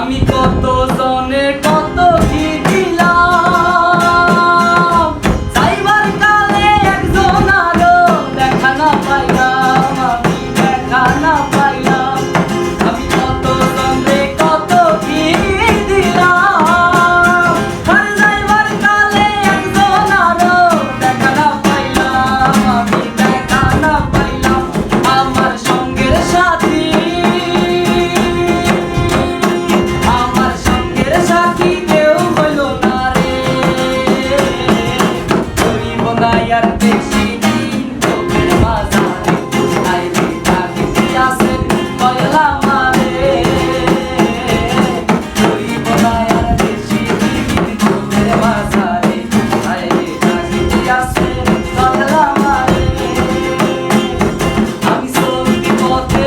আমি কত জনে কত লাগায়ার বেশি দিন তোদের বাজারে তাই তাকে আসেন কয়লা মারে? জৈব লাগায়ার বেশি দিন তোদের বাজারে তাই তাকে আসেন কয়লা মারে? আমি সত্যি পথে